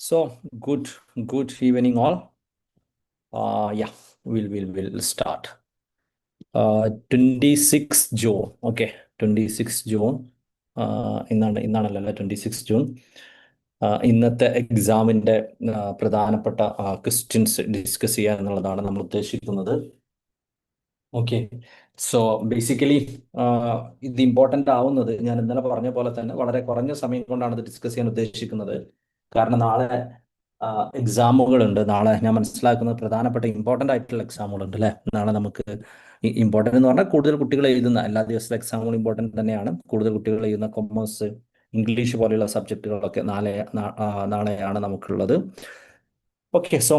So good, good evening all. Uh, yeah, we'll we'll we'll start. Uh, 26 June okay twenty six June ഇന്നാണ് ഇന്നാണല്ലോ twenty six June ഇന്നത്തെ എക്സാമിന്റെ പ്രധാനപ്പെട്ട questions discuss ചെയ്യുക എന്നുള്ളതാണ് നമ്മൾ ഉദ്ദേശിക്കുന്നത് ഓക്കെ സോ ബേസിക്കലി ഇത് ഇമ്പോർട്ടന്റ് ആവുന്നത് ഞാൻ ഇന്നലെ പറഞ്ഞ പോലെ തന്നെ വളരെ കുറഞ്ഞ സമയം കൊണ്ടാണ് ഇത് ഡിസ്കസ് ചെയ്യാൻ ഉദ്ദേശിക്കുന്നത് കാരണം നാളെ എക്സാമുകളുണ്ട് നാളെ ഞാൻ മനസ്സിലാക്കുന്നത് പ്രധാനപ്പെട്ട ഇമ്പോർട്ടന്റ് ആയിട്ടുള്ള എക്സാമുകളുണ്ട് അല്ലേ? നാളെ നമുക്ക് ഇമ്പോർട്ടന്റ് എന്ന് പറഞ്ഞാൽ കൂടുതൽ കുട്ടികൾ എഴുതുന്ന എല്ലാ ദിവസത്തെ എക്സാമുകളും ഇമ്പോർട്ടന്റ് തന്നെയാണ്. കൂടുതൽ കുട്ടികൾ എഴുതുന്ന കൊമേഴ്സ് ഇംഗ്ലീഷ് പോലെയുള്ള സബ്ജക്റ്റുകളൊക്കെ നാളെ നാളെയാണ് നമുക്കുള്ളത്. Okay so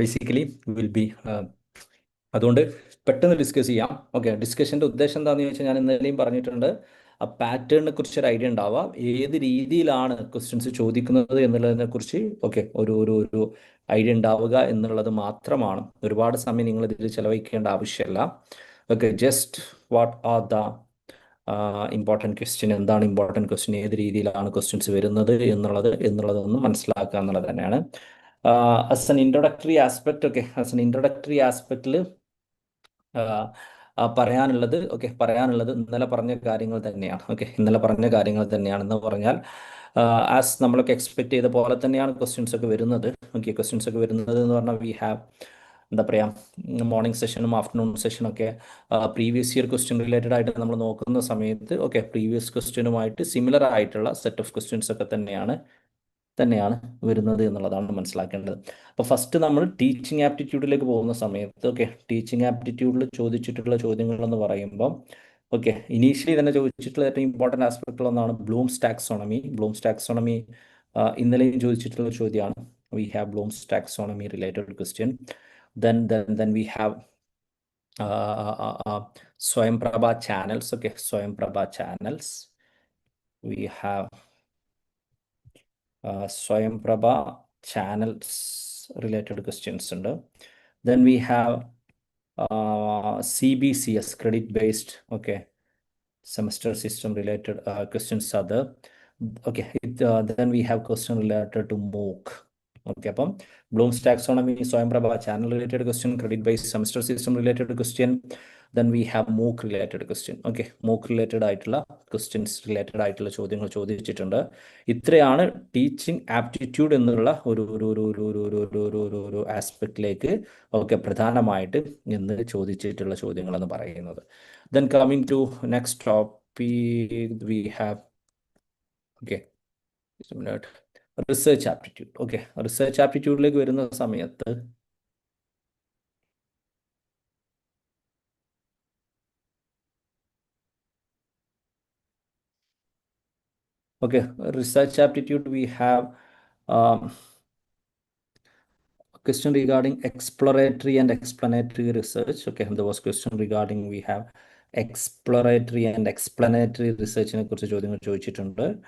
basically will be അതുകൊണ്ട് പെട്ടെന്ന് ഡിസ്കസ് ചെയ്യാം. ഓക്കെ ഡിസ്കഷന്റെ ഉദ്ദേശം എന്താണെന്ന് ചോദിച്ചാൽ ഞാൻ ഇന്നലെയും പറഞ്ഞിട്ടുണ്ട്. ആ പാറ്റേണിനെ കുറിച്ച് ഒരു ഐഡിയ ഉണ്ടാവാം. ഏത് രീതിയിലാണ് ക്വസ്റ്റ്യൻസ് ചോദിക്കുന്നത് എന്നുള്ളതിനെ കുറിച്ച് ഓക്കെ ഒരു ഒരു ഒരു ഐഡിയ ഉണ്ടാവുക എന്നുള്ളത് മാത്രമാണ്. ഒരുപാട് സമയം നിങ്ങൾ ഇതിൽ ചെലവഴിക്കേണ്ട ആവശ്യമില്ല. Okay just what are the important question എന്താണ് ഇമ്പോർട്ടന്റ് ക്വസ്റ്റ്യൻ ഏത് രീതിയിലാണ് ക്വസ്റ്റ്യൻസ് വരുന്നത് എന്നുള്ളത് എന്നുള്ളതൊന്ന് മനസ്സിലാക്കുക എന്നുള്ളത് തന്നെയാണ്. As an introductory aspect okay as an introductory ആസ്പെക്റ്റിൽ പറയാനുള്ളത് ഓക്കെ പറയാനുള്ളത് ഇന്നലെ പറഞ്ഞ കാര്യങ്ങൾ തന്നെയാണ്. ഓക്കെ ഇന്നലെ പറഞ്ഞ കാര്യങ്ങൾ തന്നെയാണ് എന്ന് പറഞ്ഞാൽ ആസ് നമ്മളൊക്കെ എക്സ്പെക്ട് ചെയ്ത പോലെ തന്നെയാണ് ക്വസ്റ്റ്യൻസ് ഒക്കെ വരുന്നത്. ഓക്കെ ക്വസ്റ്റ്യൻസ് ഒക്കെ വരുന്നത് എന്ന് പറഞ്ഞാൽ വി ഹാവ് എന്താ പറയുക മോർണിംഗ് സെഷനും ആഫ്റ്റർനൂൺ സെഷനൊക്കെ പ്രീവിയസ് ഇയർ ക്വസ്റ്റ്യൻ റിലേറ്റഡ് ആയിട്ട് നമ്മൾ നോക്കുന്ന സമയത്ത് ഓക്കെ പ്രീവിയസ് ക്വസ്റ്റ്യനുമായിട്ട് സിമിലർ ആയിട്ടുള്ള സെറ്റ് ഓഫ് ക്വസ്റ്റ്യൻസ് ഒക്കെ തന്നെയാണ് തന്നെയാണ് വരുന്നത് എന്നുള്ളതാണ് മനസ്സിലാക്കേണ്ടത്. അപ്പോൾ ഫസ്റ്റ് നമ്മൾ ടീച്ചിങ് ആപ്റ്റിറ്റ്യൂഡിലേക്ക് പോകുന്ന സമയത്ത് ഓക്കെ ടീച്ചിങ് ആപ്റ്റിറ്റ്യൂഡിൽ ചോദിച്ചിട്ടുള്ള ചോദ്യങ്ങൾ എന്ന് പറയുമ്പോൾ ഓക്കെ ഇനീഷ്യലി തന്നെ ചോദിച്ചിട്ടുള്ള ഏറ്റവും ഇമ്പോർട്ടന്റ് ആസ്പെക്റ്റുകളൊന്നാണ് ബ്ലൂംസ് ടാക്സോണമി ബ്ലൂംസ് ടാക്സോണമി ഇന്നലെയും ചോദിച്ചിട്ടുള്ള ചോദ്യമാണ്. We have Bloom's taxonomy related question then then then we have Swayamprabha channels okay Swayamprabha channels we have Swayamprabha channel related questions ഉണ്ട്. Then we have C B C S credit based okay semester system related questions അത് okay then we have question related to mock okay അപ്പം Bloom's taxonomy Swayamprabha channel related question credit based semester system related question then we have MOOC related question okay MOOC related ആയിട്ടുള്ള questions related ആയിട്ടുള്ള ചോദ്യങ്ങൾ ചോദിച്ചിട്ടുണ്ട്. ഇത്രയാണ് teaching aptitude എന്നുള്ള ഒരു ഒരു ഒരു ഒരു ഒരു ഒരു ഒരു ഒരു ഒരു ഒരു ആസ്പെക്റ്റിലേക്ക് ഒക്കെ പ്രധാനമായിട്ട് ഇന്ന് ചോദിച്ചിട്ടുള്ള ചോദ്യങ്ങൾ എന്ന് പറയുന്നത് then coming to next topic we have okay research aptitude okay research ആപ്റ്റിറ്റ്യൂഡിലേക്ക് വരുന്ന സമയത്ത് okay research aptitude we have um question regarding exploratory and explanatory research. Okay and there was question regarding we have exploratory and explanatory research in a course of to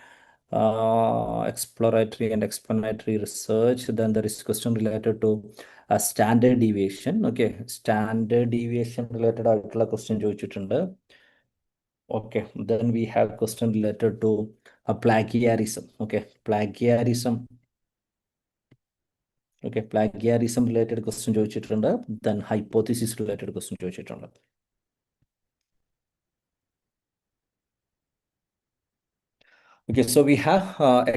exploratory and explanatory research then there is question related to uh, standard deviation. Okay standard deviation related question okay then we have question related to plagiarism okay plagiarism okay plagiarism related question ചോദിച്ചിട്ടുണ്ട് then hypothesis related question ചോദിച്ചിട്ടുണ്ട് okay so we have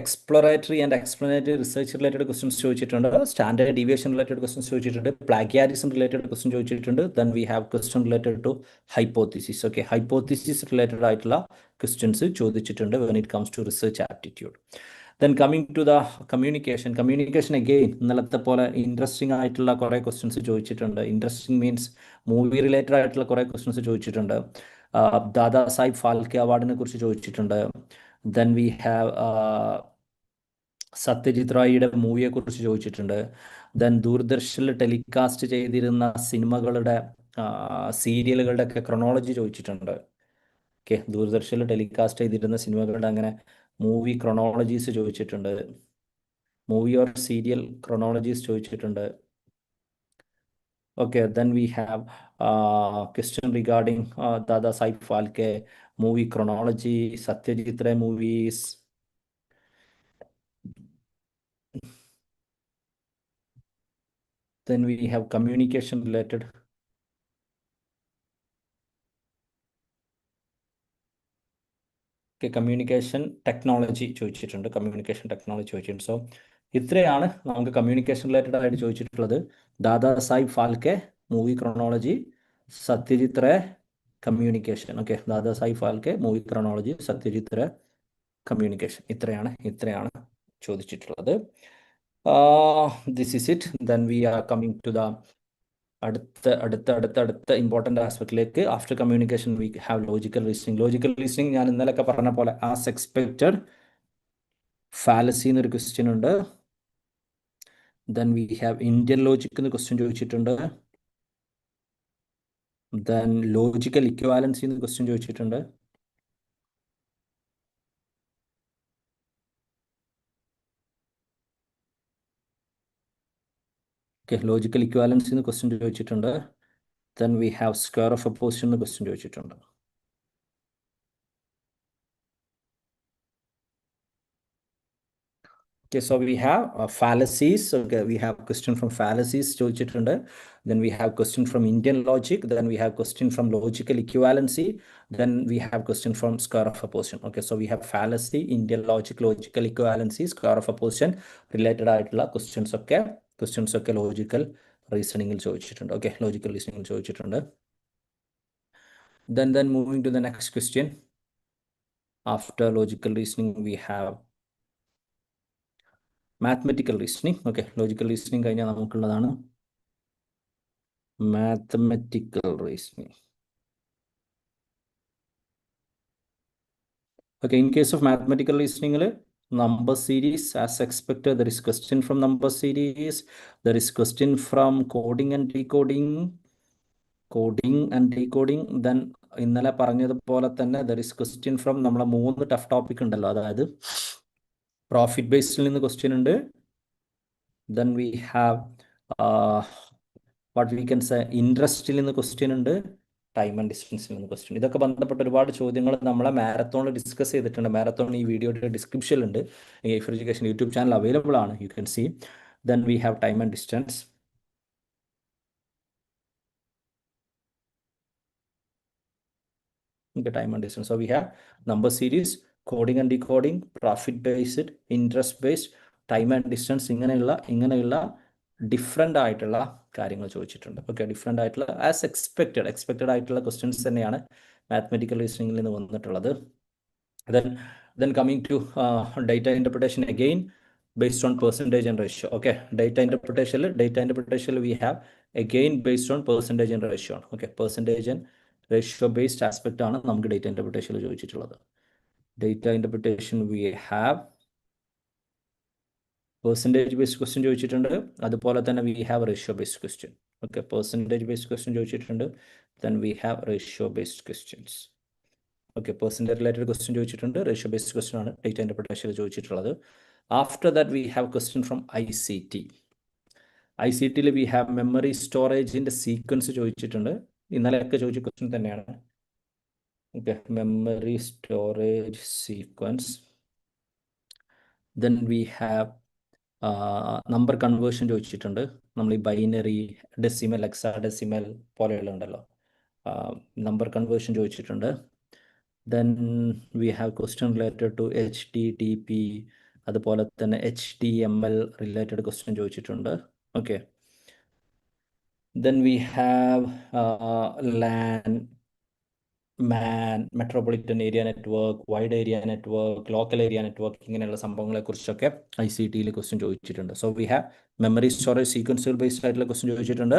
exploratory and explanatory research related questions ചോദിച്ചിട്ടുണ്ട്. Standard deviation related questions ചോദിച്ചിട്ടുണ്ട്. Plagiarism related question ചോദിച്ചിട്ടുണ്ട്. Then we have question related to hypothesis okay hypothesis related ആയിട്ടുള്ള questions ചോദിച്ചിട്ടുണ്ട് when it comes to research aptitude then coming to the communication communication again ഇന്നലത്തെ പോലെ interesting ആയിട്ടുള്ള കുറേ questions ചോദിച്ചിട്ടുണ്ട്. Interesting means movie related ആയിട്ടുള്ള കുറേ ക്വസ്റ്റൻസ് ചോദിച്ചിട്ടുണ്ട്. ദാദാ സാഹിബ് ഫാൽക്കെ അവാർഡിനെ കുറിച്ച് ചോദിച്ചിട്ടുണ്ട്. ദെൻ വി ഹാവ് സത്യജിത് റായിയുടെ മൂവിയെ കുറിച്ച് ചോദിച്ചിട്ടുണ്ട്. ദെൻ ദൂരദർശനിൽ ടെലികാസ്റ്റ് ചെയ്തിരുന്ന സിനിമകളുടെ സീരിയലുകളുടെ ഒക്കെ ക്രൊണോളജി ചോദിച്ചിട്ടുണ്ട്. ഓക്കെ ദൂരദർശനിൽ ടെലികാസ്റ്റ് ചെയ്തിരുന്ന സിനിമകളുടെ അങ്ങനെ മൂവി ക്രൊണോളജീസ് ചോദിച്ചിട്ടുണ്ട്. മൂവി ഓർ സീരിയൽ ക്രൊണോളജീസ് ചോദിച്ചിട്ടുണ്ട്. Okay, then uh, question regarding uh, Dada Saib Phalke movie chronology, Satyajit Ray movies. Then we have communication related. Communication technology ചോദിച്ചിട്ടുണ്ട് കമ്മ്യൂണിക്കേഷൻ ടെക്നോളജി ചോദിച്ചിട്ടുണ്ട് so ഇത്രയാണ് നമുക്ക് communication related ആയിട്ട് ചോദിച്ചിട്ടുള്ളത് Dada Saheb Phalke movie chronology Satyajit Ray communication okay Dada Sai Phalke movie chronology Satyajit Ray communication ഇത്രയാണ് ഇത്രയാണ് ചോദിച്ചിട്ടുള്ളത്. This is it then we are coming to the അടുത്ത അടുത്ത അടുത്ത അടുത്ത important ആസ്പെക്റ്റിലേക്ക് after communication we have logical reasoning logical reasoning ഞാൻ ഇന്നലെയൊക്കെ പറഞ്ഞ പോലെ ആസ് എക്സ്പെക്റ്റഡ് ഫാലസി എന്നൊരു ക്വസ്റ്റ്യൻ ഉണ്ട്. Then we have Indian logic എന്ന് ക്വസ്റ്റ്യൻ ചോദിച്ചിട്ടുണ്ട്. ദെൻ ലോജിക്കൽ ഇക്വാലൻസി എന്ന് ക്വസ്റ്റ്യൻ ചോദിച്ചിട്ടുണ്ട്. ഓക്കെ ലോജിക്കൽ ഇക്വാലൻസി എന്ന് ക്വസ്റ്റ്യൻ ചോദിച്ചിട്ടുണ്ട്. Then we have square of opposition എന്ന് ക്വസ്റ്റ്യൻ ചോദിച്ചിട്ടുണ്ട്. Okay, so we have uh, fallacies. Okay, we have question from fallacies ചോദിച്ചിട്ടുണ്ട് then we have question from Indian logic then we have question from logical equivalency then we have question from square of opposition okay so we have fallacy Indian logic logical equivalency square of opposition related ആയിട്ടുള്ള questions ഒക്കെ questions ഒക്കെ logical reasoningൽ ചോദിച്ചിട്ടുണ്ട് okay logical reasoning ചോദിച്ചിട്ടുണ്ട് then then moving to the next question after logical reasoning we have mathematical reasoning okay logical reasoning കഴിഞ്ഞാൽ നമുക്കുള്ളതാണ്. Mathematical reasoning okay in case of mathematical റീസണിങ്ങിൽ number series as expected. There is question from number series there is question from coding and decoding. Coding and decoding. Then ഇന്നലെ പറഞ്ഞതുപോലെ തന്നെ there is question from നമ്മളെ മൂന്ന് tough topic ഉണ്ടല്ലോ അതായത് profit ബേസിൽ നിന്ന് question ഉണ്ട്. Then we have what we can say ഇൻട്രസ്റ്റിൽ നിന്ന് ക്വസ്റ്റ്യൻ ഉണ്ട്. ടൈം ആൻഡ് ഡിസ്റ്റൻസിൽ നിന്ന് ക്വസ്റ്റ്യൻ ഇതൊക്കെ ബന്ധപ്പെട്ട ഒരുപാട് ചോദ്യങ്ങൾ നമ്മളെ മാരത്തോണിൽ ഡിസ്കസ് ചെയ്തിട്ടുണ്ട്. മാരത്തോൺ ഈ വീഡിയോയുടെ ഡിസ്ക്രിപ്ഷനിലുണ്ട് for education YouTube channel available ആണ് you can see then we have time and distance Okay, time and distance. So we have number series, coding and decoding profit based interest based time and distance ഇങ്ങനെയുള്ള ഇങ്ങനെയുള്ള different ആയിട്ടുള്ള കാര്യങ്ങൾ ചോദിച്ചിട്ടുണ്ട് okay different ആയിട്ടുള്ള as expected expected ആയിട്ടുള്ള questions തന്നെയാണ് mathematical റീസണിങ്ങിൽ നിന്ന് വന്നിട്ടുള്ളത് then then coming to data interpretation again based on percentage and ratio. Okay, data interpretation, data interpretation we have again based on percentage and ratio. Okay, percentage and ratio based aspect ആണ് നമുക്ക് data ഇന്റർപ്രിട്ടേഷനിൽ ചോദിച്ചിട്ടുള്ളത് data interpretation we have percentage based question ചോദിച്ചിട്ടുണ്ട്. അതുപോലെ തന്നെ we have ratio based question okay percentage based question ചോദിച്ചിട്ടുണ്ട്. Then we have ratio based questions okay percent related question ചോദിച്ചിട്ടുണ്ട്. Ratio based question ആണ് ഡേറ്റ ഇന്റർപ്രിട്ടേഷനിൽ ചോദിച്ചിട്ടുള്ളത്. After that we have question from I C T I C ടിയിൽ we have memory സ്റ്റോറേജിന്റെ sequence ചോദിച്ചിട്ടുണ്ട്. ഇന്നലെയൊക്കെ ചോദിച്ച ക്വസ്റ്റ്യൻ തന്നെയാണ്. Okay memory storage sequence then we have number conversion ചോദിച്ചിട്ടുണ്ട് നമ്മൾ ഈ ബൈനറി ഡെസിമൽ എക്സാ ഡെസിമൽ പോലെയുള്ള ഉണ്ടല്ലോ നമ്പർ കൺവേർഷൻ ചോദിച്ചിട്ടുണ്ട്. Then we have question related to H T T P അതുപോലെ തന്നെ H T M L related question ചോദിച്ചിട്ടുണ്ട്. Okay then we have LAN MAN metropolitan area network wide area network local area network ഇങ്ങനെയുള്ള സംഭവങ്ങളെ കുറിച്ചൊക്കെ I C ടിയിൽ question ചോദിച്ചിട്ടുണ്ട്. So we have memory storage സീക്വൻസുകൾ based ആയിട്ടുള്ള question ചോദിച്ചിട്ടുണ്ട്.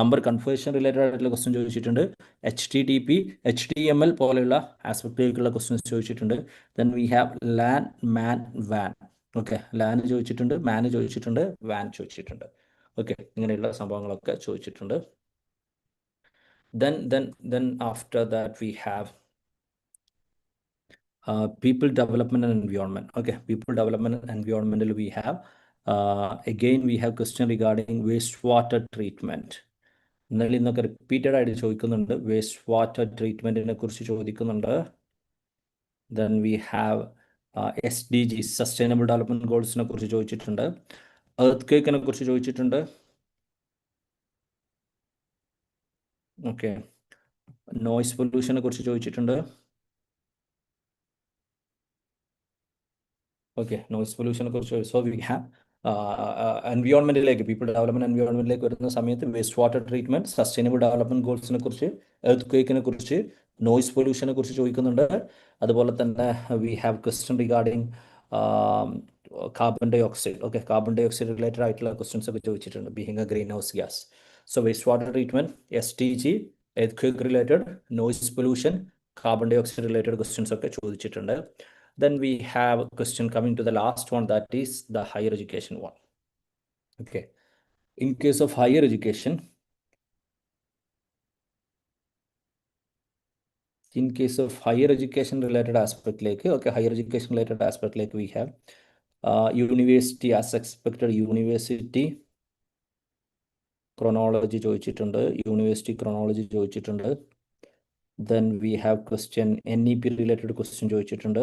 Number conversion related ആയിട്ടുള്ള question ചോദിച്ചിട്ടുണ്ട്. H T T P H D M L പോലെയുള്ള ആസ്പെക്റ്റിലേക്കുള്ള ക്വസ്റ്റ്യൻസ് ചോദിച്ചിട്ടുണ്ട്. Then we have LAN MAN van okay LAN ചോദിച്ചിട്ടുണ്ട് മാൻ ചോദിച്ചിട്ടുണ്ട് വാൻ ചോദിച്ചിട്ടുണ്ട്. ഓക്കെ ഇങ്ങനെയുള്ള സംഭവങ്ങളൊക്കെ ചോദിച്ചിട്ടുണ്ട്. then then then after that we have uh, people development and environment okay people development and environmental we have uh, again we have question regarding wastewater treatment ഇന്നലെ ഇന്നൊക്കെ repeated ആയിട്ട് ചോദിക്കുന്നുണ്ട് വേസ്റ്റ് വാട്ടർ ട്രീറ്റ്മെൻറ്റിനെ കുറിച്ച് ചോദിക്കുന്നുണ്ട് then we have S D G sustainable development ഗോൾസിനെ കുറിച്ച് ചോദിച്ചിട്ടുണ്ട് earth കേക്കിനെ കുറിച്ച് ചോദിച്ചിട്ടുണ്ട് Okay. Noise പൊല്യൂഷനെ കുറിച്ച് ചോദിച്ചിട്ടുണ്ട്. ഓക്കെ നോയ്സ് പൊല്യൂഷനെ കുറിച്ച് സോ വി ഹാവ് എൻവിയോൺമെന്റിലേക്ക് പീപ്പിൾ ഡെവലപ്മെന്റ് എൻവിയോൺമെന്റിലേക്ക് വരുന്ന സമയത്ത് waste water treatment sustainable development ഗോൾസിനെ കുറിച്ച് എർത്ത് ക്വേക്കിനെ കുറിച്ച് നോയ്സ് പൊല്യൂഷനെ കുറിച്ച് ചോദിക്കുന്നുണ്ട്. അതുപോലെ തന്നെ we have question regarding carbon dioxide okay carbon dioxide related ആയിട്ടുള്ള ക്വസ്റ്റ്യൻസ് ഒക്കെ ചോദിച്ചിട്ടുണ്ട്. Being a greenhouse gas so waste water treatment S T G earthquake related noise pollution carbon dioxide related questions ഒക്കെ ചോദിച്ചിട്ടുണ്ട് then we have a question coming to the last one that is the higher education one okay in case of higher education in case of higher education related aspect like okay higher education related aspect like we have uh, university as expected university chronology ചോദിച്ചിട്ടുണ്ട് university chronology ചോദിച്ചിട്ടുണ്ട്. Then we have question N E P related question ചോദിച്ചിട്ടുണ്ട്.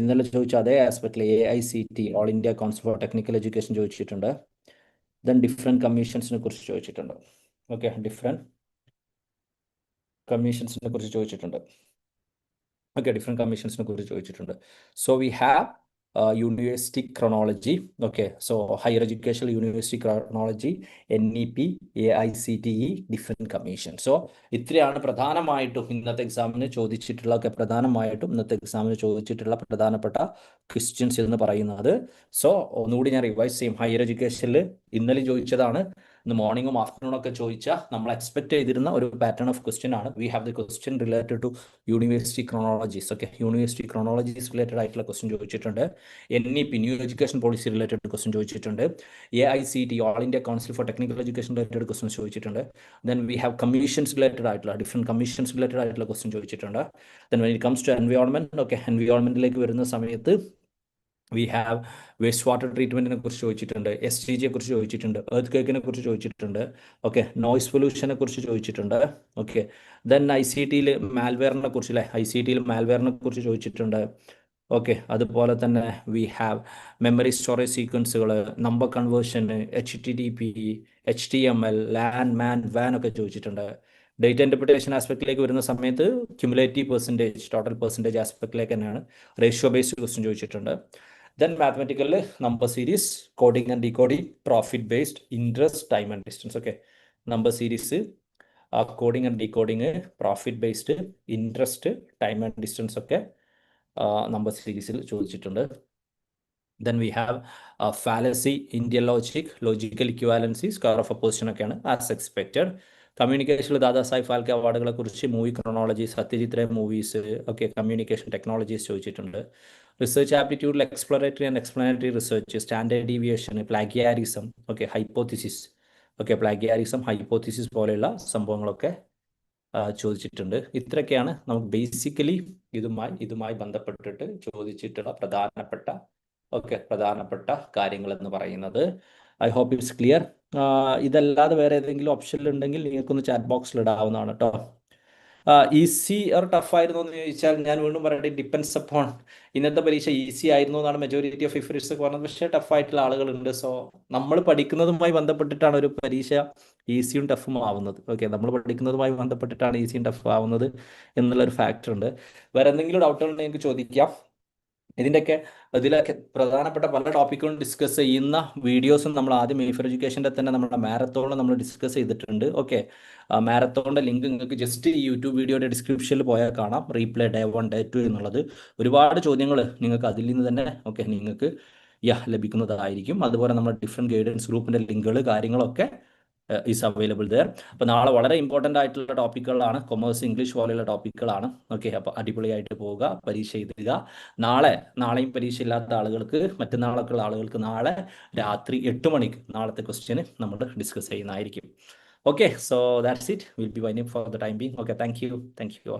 ഇന്നലെ ചോദിച്ച അതേ ആസ്പെക്റ്റിൽ A I C T all India council for technical education ചോദിച്ചിട്ടുണ്ട്. Then different കമ്മീഷൻസിനെ കുറിച്ച് ചോദിച്ചിട്ടുണ്ട്. ഓക്കെ ഡിഫറെന്റ് കമ്മീഷൻസിനെ കുറിച്ച് ചോദിച്ചിട്ടുണ്ട്. ഓക്കെ ഡിഫറെന്റ് കമ്മീഷൻസിനെ കുറിച്ച് ചോദിച്ചിട്ടുണ്ട്. So we have university chronology okay so higher education university chronology N E P A I C T E different commission so ഇത്രയാണ് പ്രധാനമായിട്ടും ഇന്നത്തെ എക്സാമിന് ചോദിച്ചിട്ടുള്ള ഒക്കെ പ്രധാനമായിട്ടും ഇന്നത്തെ എക്സാമിന് ചോദിച്ചിട്ടുള്ള പ്രധാനപ്പെട്ട ക്വസ്റ്റ്യൻസ് എന്ന് പറയുന്നത്. സോ ഒന്നുകൂടി ഞാൻ റിവൈസ് ചെയ്യും. ഹയർ എഡ്യൂക്കേഷനിൽ ഇന്നലെ ചോദിച്ചതാണ് ഇന്ന് മോർണിംഗും ആഫ്റ്റർനൂണും ഒക്കെ ചോദിച്ച നമ്മൾ എക്സ്പെക്ട് ചെയ്തിരുന്ന ഒരു പാറ്റേൺ ഓഫ് ക്വസ്റ്റ്യൻ ആണ്. We have the question related to university chronologies okay university chronologies related ആയിട്ടുള്ള ക്വസ്റ്റ്യൻ ചോദിച്ചിട്ടുണ്ട്. N E P new education policy related question ചോദിച്ചിട്ടുണ്ട്. A I C T all India council for technical education related question ചോദിച്ചിട്ടുണ്ട്. Then we have commissions related ആയിട്ടുള്ള different commissions related ആയിട്ടുള്ള question ചോദിച്ചിട്ടുണ്ട്. Then when it comes to environment okay എൻവയോൺമെന്റിലേക്ക് വരുന്ന സമയത്ത് we have waste water ട്രീറ്റ്മെന്റിനെ കുറിച്ച് ചോദിച്ചിട്ടുണ്ട് S T ജിയെ കുറിച്ച് ചോദിച്ചിട്ടുണ്ട് എർത്ത് കേക്കിനെ കുറിച്ച് ചോദിച്ചിട്ടുണ്ട് ഓക്കെ നോയ്സ് പൊല്യൂഷനെ കുറിച്ച് ചോദിച്ചിട്ടുണ്ട് ഓക്കെ ദെൻ ഐ സി ടിയിൽ മാൽവെയറിനെ കുറിച്ച് അല്ലേ ഐ സി ടിയിൽ മാൽവെയറിനെ കുറിച്ച് ചോദിച്ചിട്ടുണ്ട് ഓക്കെ അതുപോലെ തന്നെ we have memory storage സീക്വൻസുകൾ number conversion H T D P H T M L LAN MAN van ഒക്കെ ചോദിച്ചിട്ടുണ്ട്. ഡേറ്റ ഇന്റർപ്രിട്ടേഷൻ ആസ്പെക്റ്റിലേക്ക് വരുന്ന സമയത്ത് ക്യുമുലേറ്റീവ് പെർസെന്റേജ് ടോട്ടൽ പെർസെന്റേജ് ആസ്പെക്റ്റിലേക്ക് തന്നെയാണ് റേഷ്യോ ബേസ്ഡ് ക്വസ്റ്റ്യൻ ചോദിച്ചിട്ടുണ്ട്. Then മാത്തമെറ്റിക്കലിൽ number series coding and decoding profit based interest time and distance okay number series coding and decoding profit based interest time and distance ഒക്കെ number സീരീസിൽ ചോദിച്ചിട്ടുണ്ട്. Then we have fallacy Indian logic logical equivalency score of opposition ഒക്കെയാണ് as expected കമ്മ്യൂണിക്കേഷനിൽ ദാദാസാഹിബ് ഫാൽക്കെ അവാർഡുകളെ കുറിച്ച് movie chronology Satyajit movies ഒക്കെ communication technologies ചോദിച്ചിട്ടുണ്ട്. Research ആപ്റ്റിറ്റ്യൂഡിൽ exploratory and explanatory research standard deviation plagiarism okay hypothesis okay plagiarism hypothesis പോലെയുള്ള സംഭവങ്ങളൊക്കെ ചോദിച്ചിട്ടുണ്ട്. ഇത്രയൊക്കെയാണ് നമുക്ക് ബേസിക്കലി ഇതുമായി ഇതുമായി ബന്ധപ്പെട്ടിട്ട് ചോദിച്ചിട്ടുള്ള പ്രധാനപ്പെട്ട ഓക്കെ പ്രധാനപ്പെട്ട കാര്യങ്ങൾ എന്ന് പറയുന്നത്. ഐ ഹോപ്പ് ഇറ്റ്സ് ക്ലിയർ ഇതല്ലാതെ വേറെ ഏതെങ്കിലും ഓപ്ഷനിൽ ഉണ്ടെങ്കിൽ നിങ്ങൾക്കൊന്ന് ചാറ്റ് ബോക്സിൽ ഇടാവുന്നതാണ് കേട്ടോ ഈസി ഓർ ടഫ് ആയിരുന്നു എന്ന് ചോദിച്ചാൽ ഞാൻ വീണ്ടും പറയട്ടെ ഡിപ്പെൻസ് അപ്പോൺ ഇന്നത്തെ പരീക്ഷ ഈസി ആയിരുന്നു എന്നാണ് മെജോറിറ്റി ഓഫ് ഇഫറിറ്റ്സ് പറഞ്ഞത്. പക്ഷേ ടഫ് ആയിട്ടുള്ള ആളുകളുണ്ട്. സോ നമ്മൾ പഠിക്കുന്നതുമായി ബന്ധപ്പെട്ടിട്ടാണ് ഒരു പരീക്ഷ ഈസിയും ടഫും ആവുന്നത്. ഓക്കെ നമ്മൾ പഠിക്കുന്നതുമായി ബന്ധപ്പെട്ടിട്ടാണ് ഈസിയും ടഫ് ആവുന്നത് എന്നുള്ളൊരു ഫാക്ടർ ഉണ്ട്. വേറെ എന്തെങ്കിലും ഡൗട്ടുകൾ ഉണ്ടെങ്കിൽ എനിക്ക് ചോദിക്കാം. ഇതിന്റെയൊക്കെ ഇതിലൊക്കെ പ്രധാനപ്പെട്ട പല ടോപ്പിക്കുകളും ഡിസ്കസ് ചെയ്യുന്ന വീഡിയോസും നമ്മൾ ആദ്യം മെയ്ഫർ എഡ്യൂക്കേഷന്റെ തന്നെ നമ്മുടെ മാരത്തോണിൽ നമ്മൾ ഡിസ്കസ് ചെയ്തിട്ടുണ്ട്. ഓക്കെ മാരത്തോണിന്റെ ലിങ്ക് നിങ്ങൾക്ക് ജസ്റ്റ് ഈ യൂട്യൂബ് വീഡിയോയുടെ ഡിസ്ക്രിപ്ഷനിൽ പോയാൽ കാണാം. Replay day one day two എന്നുള്ളത്. ഒരുപാട് ചോദ്യങ്ങൾ നിങ്ങൾക്ക് അതിൽ നിന്ന് തന്നെ ഓക്കെ നിങ്ങൾക്ക് യാ ലഭിക്കുന്നതായിരിക്കും. അതുപോലെ നമ്മുടെ ഡിഫറെന്റ് ഗൈഡൻസ് ഗ്രൂപ്പിന്റെ ലിങ്കുകൾ കാര്യങ്ങളൊക്കെ ഈസ് അവൈലബിൾ ദർ അപ്പോൾ നാളെ വളരെ ഇമ്പോർട്ടന്റ് ആയിട്ടുള്ള ടോപ്പിക്കുകളാണ് കൊമേഴ്സ് ഇംഗ്ലീഷ് പോലെയുള്ള ടോപ്പിക്കുകളാണ് ഓക്കെ അപ്പോൾ അടിപൊളിയായിട്ട് പോവുക പരീക്ഷ എഴുതുക. നാളെ നാളെയും പരീക്ഷ ഇല്ലാത്ത ആളുകൾക്ക് മറ്റന്നാളൊക്കെ ഉള്ള ആളുകൾക്ക് നാളെ രാത്രി എട്ട് മണിക്ക് നാളത്തെ ക്വസ്റ്റ്യന് നമ്മൾ ഡിസ്കസ് ചെയ്യുന്നതായിരിക്കും. Okay so that's it will be വൈനിങ് for the time being okay thank you thank you